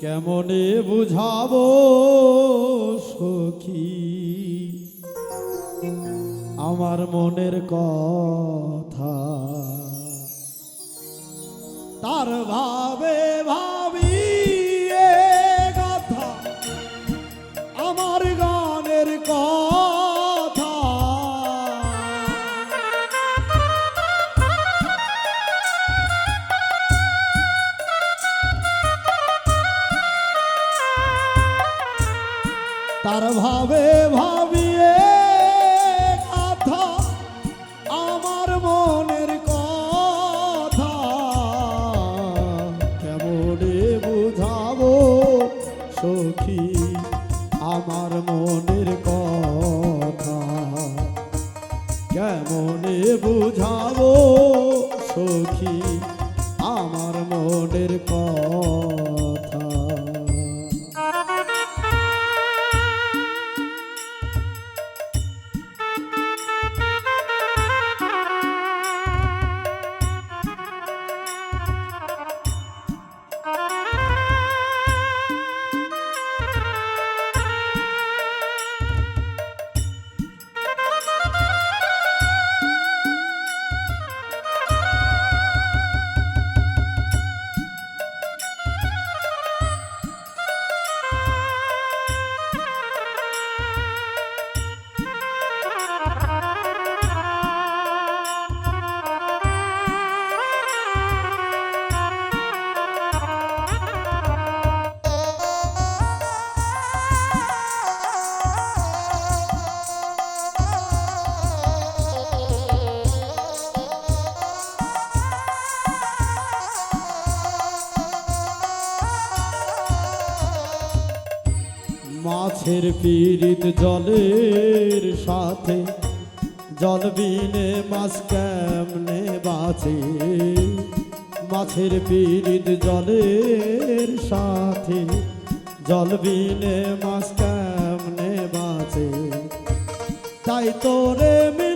কেমনে বুঝাব সখী? আমার মনের কথা। তার ভাবে ভাবি তার ভাবে ভাবিয়ে কথা আমার মনের কথা। কেমনে বুঝাবো সখী আমার মনের কথা? কেমনে বুঝাবো সখী আমার মনের কথা? মাছের পীড়িত জলের সাথে জল বিনে মাছ কেমনে বাঁচে? মাছের পীড়িত জলের সাথে জল বিনে মাছ কেমনে বাঁচে? তাই তোরে মিন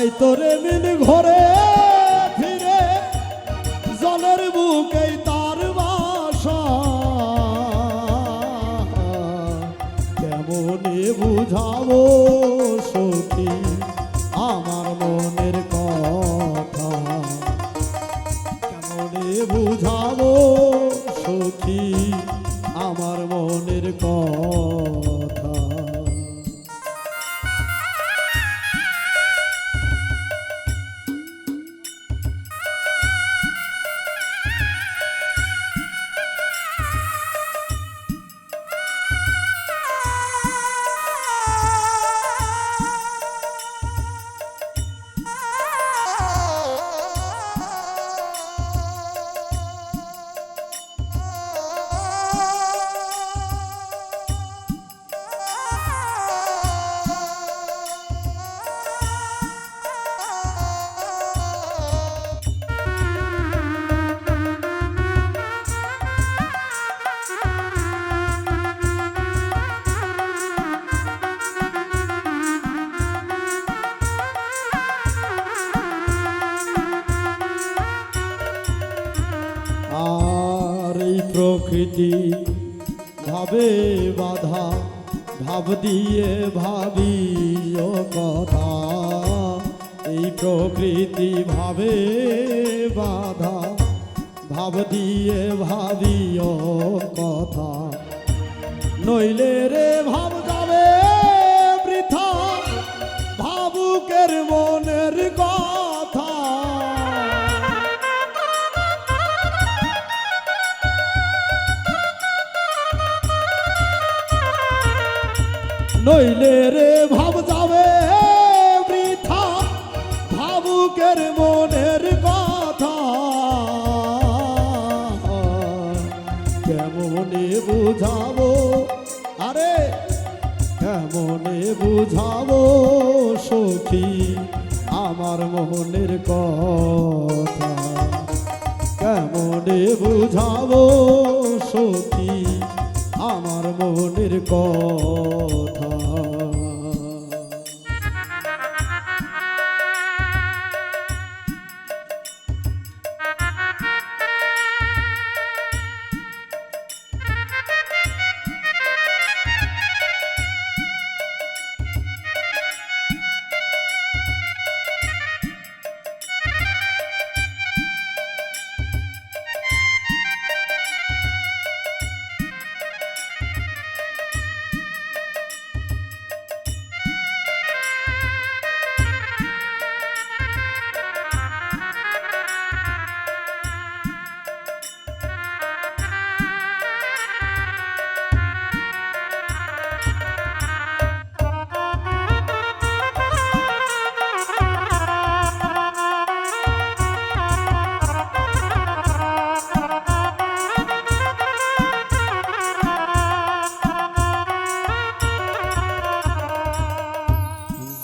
তাই তোরে মিন ঘরে ফিরে, জলের বুকে তার বাসা। কেমনে বুঝাবো সখী আমার মনের কথা? কেমনে বুঝাবো সখী আমার মনের কথা? প্রকৃতি ভাবে বাধা, ভাব দিয়ে ভাবি কথা। এই প্রকৃতি ভাবে বাধা, ভাব দিয়ে ভাবি ও কথা। নইলে রে ভাব নইলে রে ভাব যাবে বৃথা। ভাবুকের মনের কথা। কেমনে বুঝাবো? আরে, কেমনে বুঝাবো সখী? আমার মনের কথা। কেমনে বুঝাবো মনের কথা।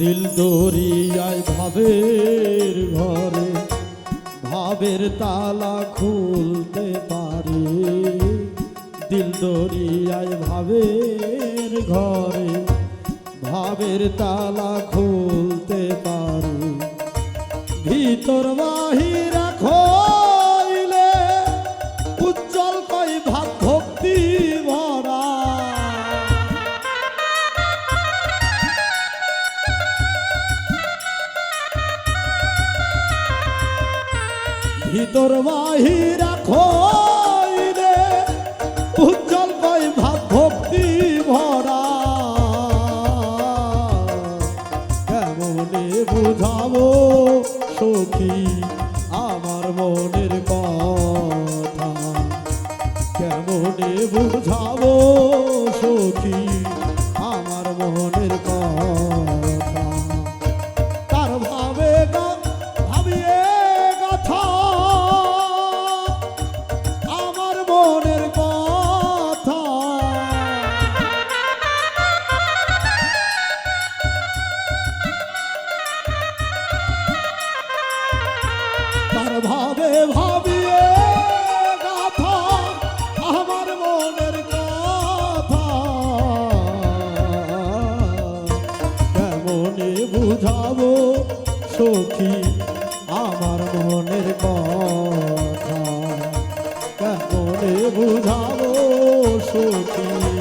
দিল দরিয়ায় ভাবের ঘরে, ভাবের তালা খুলতে পারে। দিল দরিয়ায় ভাবের ঘরে, ভাবের তালা খুলতে পারে। ভিতর বাহির খইলে ভিতর বাহি রাখো রে উজ্জ্বল বই ভাব ভক্তি ভরা। কেমনে বুঝাবো সখী? ভাবে ভাবিয়ে কথা আমার মনের কথা। কেমনে বুঝাবো সখী আমার মনের কথা? কেমনে বুঝাবো সখী